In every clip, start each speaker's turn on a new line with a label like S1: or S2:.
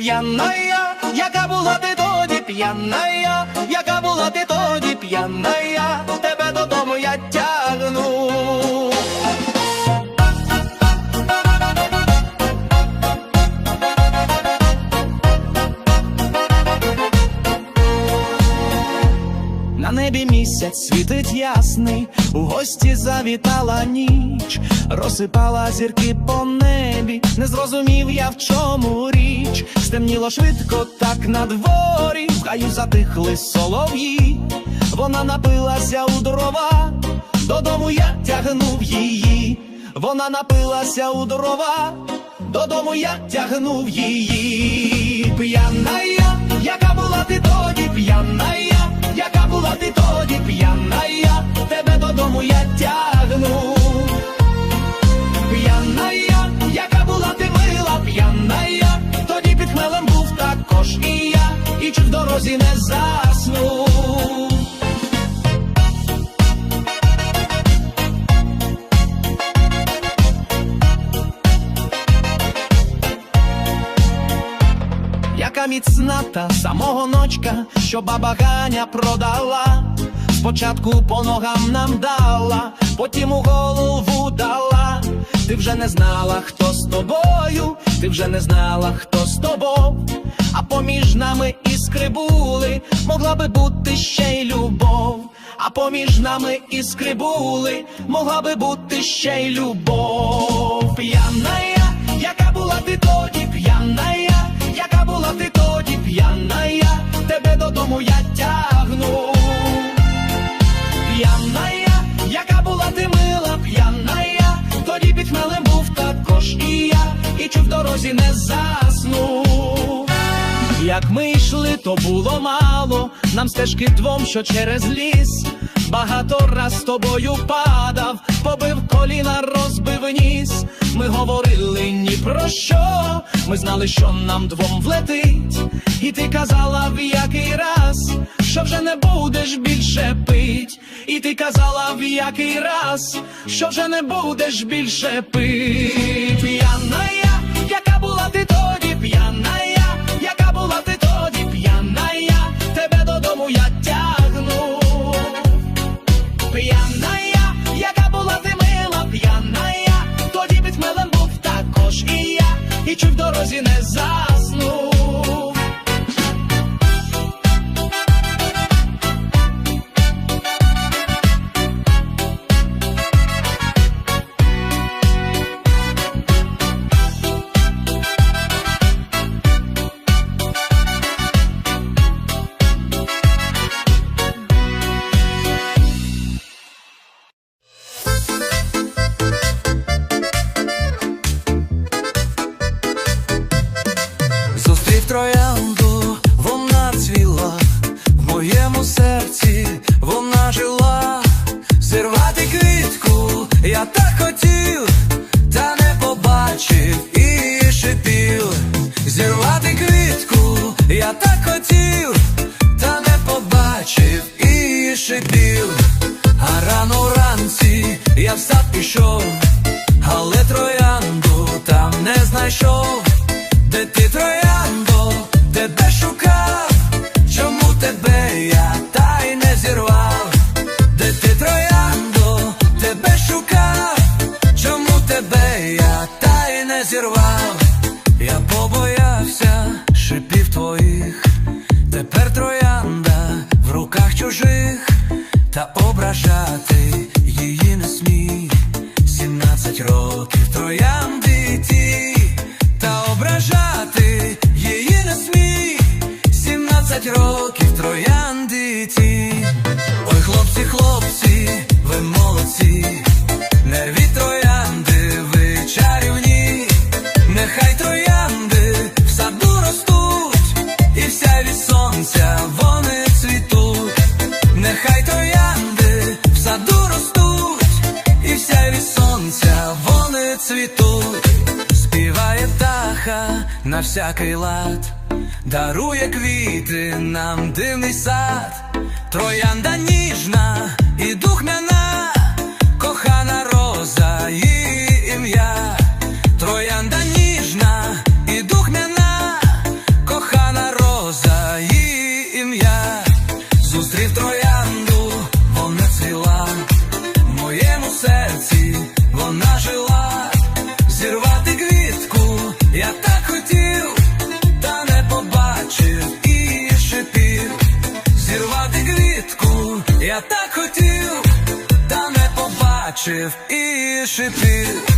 S1: П'яная, яка була ти тоді, п'яная, яка була ти тоді, п'яная, тебе додому я тягну. Небі місяць світить ясний, у гості завітала ніч, розсипала зірки по небі, не зрозумів я в чому річ. Стемніло швидко, так на дворі, в хаю затихли солов'ї, вона напилася у дрова, додому я тягнув її, вона напилася у дрова, додому я тягнув її, п'яная, яка була ти тоді, п'яная, яка була ти тоді, п'яна, я тебе додому я тягну. П'яна я, яка була ти мила, я, тоді під хмелем був також і я, і чи в дорозі не заснув. Міцна та самого ночка, що баба Ганя продала. Спочатку по ногам нам дала, потім у голову дала. Ти вже не знала, хто з тобою, ти вже не знала, хто з тобою, а поміж нами іскри були, могла би бути ще й любов, а поміж нами іскри були, могла би бути ще й любов. П'яная, яка була ти тоді, тоді, п'яная, тебе додому я тягну. П'яная, яка була ти мила, п'яная, тоді під хмелем був також і я, і чи в дорозі не заснув. Як ми йшли, то було мало, нам стежки двом, що через ліс. Багато раз з тобою падав, побив коліна, розбив ніс. Ми говорили ні про що, ми знали, що нам двом влетить. І ти казала в який раз, що вже не будеш більше пить. І ти казала в який раз, що вже не будеш більше пить. П'яная, яка була ти тоді, п'яная, яка була ти тоді, п'яная, тебе додому я тягну. Також і я, і чи в дорозі не заснув.
S2: Я в сад пішов, але троянду там не знайшов. Де ти трояндо, тебе шукав, чому тебе я та й не зірвав? Де ти трояндо, тебе шукав, чому тебе я та й не зірвав? Я побоявся шипів твоїх, тепер троянда в руках чужих, та ображати її не смій. Сімнадцять років троянди ті, та ображати її не смій. Сімнадцять років всякий лад, дарує квіти нам дивний сад, троянда ніжна і духмяна,
S3: бачив і шипів.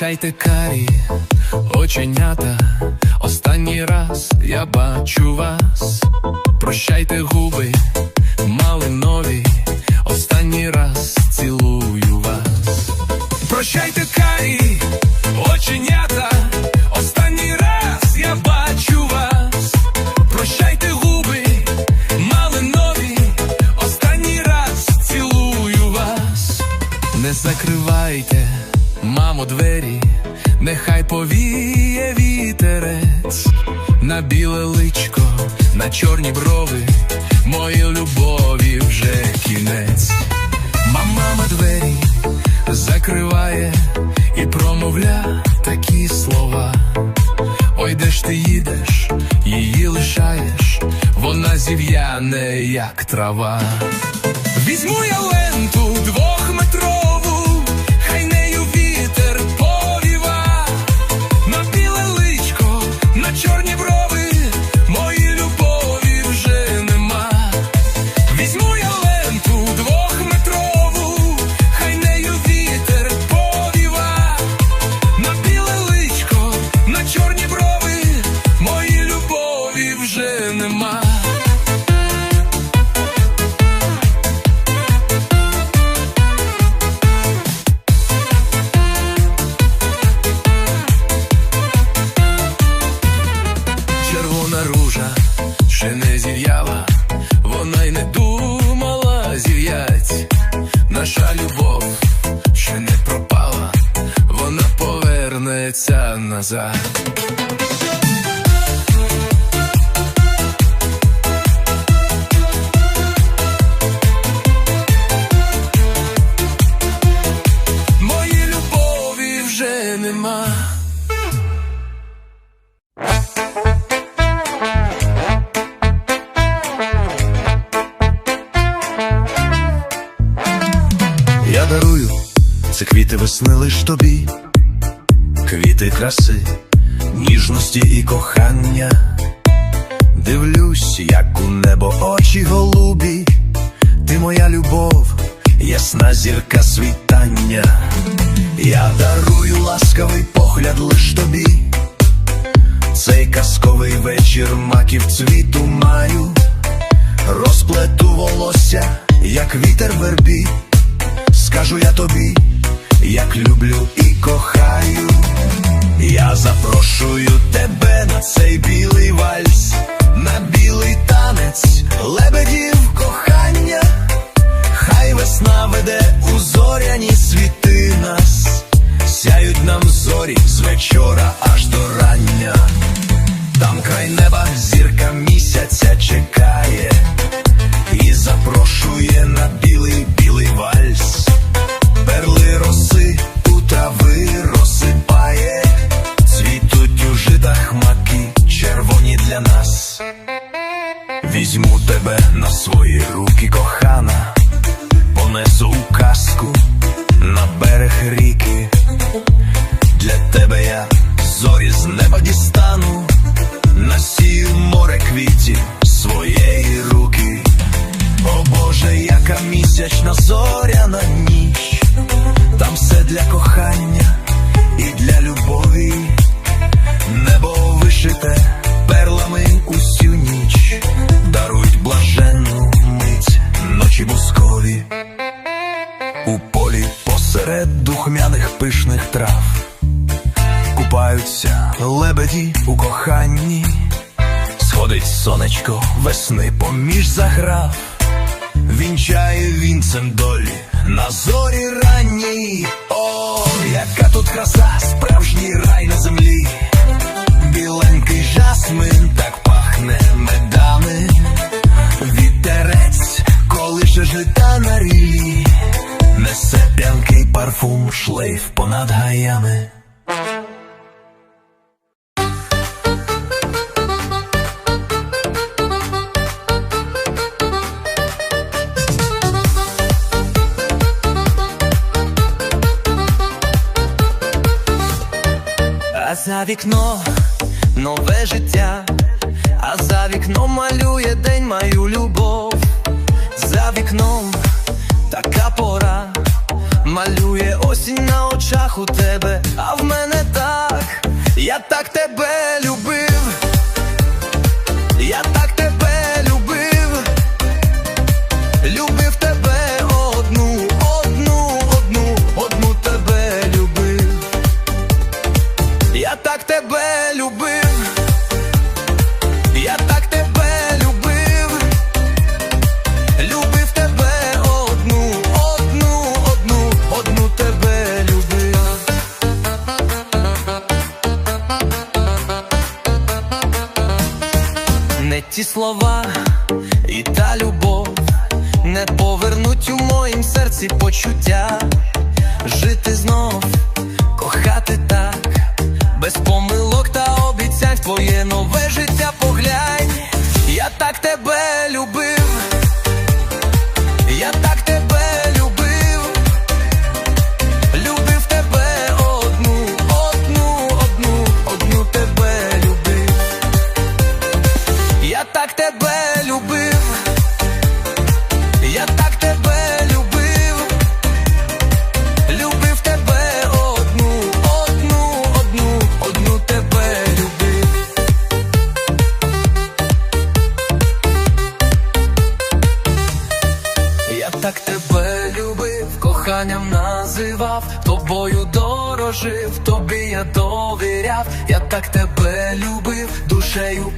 S2: Прощайте карі, оченята, останній раз я бачу вас. Прощайте губи, малинові, двері, нехай повіє вітерець на біле личко, на чорні брови, мої любові вже кінець. Мама двері закриває і промовля такі слова. Ой, де ж ти їдеш, її лишаєш, вона зів'яне, як трава. Візьму я ленту двохметрову, назад. Моїй любові вже нема.
S4: Я дарую це квіти весни лиш тобі, квіти краси, ніжності і кохання. Дивлюсь, як у небо очі голубі, ти моя любов, ясна зірка світання. Я дарую ласкавий погляд лиш тобі, цей казковий вечір маків цвіту маю, розплету волосся, як вітер вербі скажу я тобі, як люблю і кохаю. Я запрошую тебе на цей білий вальс, на білий танець, лебедів кохання. Хай весна веде у зоряні світи нас, сяють нам зорі з вечора аж до рання. Там край неба зірка місяця чекає і запрошує на білий свої руки, кохана, понесу казку на берег ріки. Для тебе я зорі з неба дістану, насію море квітів своєї руки. О Боже, яка місячна зоряна ніч, там все для кохання і для любові, небо вишите пишних трав. Купаються лебеді у коханні, сходить сонечко весни поміж заграв, вінчає вінцем долі на зорі ранній. О, яка тут краса, справжній рай на землі, біленький жасмин так пахне медами, вітерець, колише жита на рілі, парфум, шлейф понад гаями.
S2: А за вікно нове життя, а за вікном малює день мою любов. За вікном малює осінь на очах у тебе, а в мене так, я так тебе нове життя поглянь. Я так тебе любив, я так так тебе любив, душею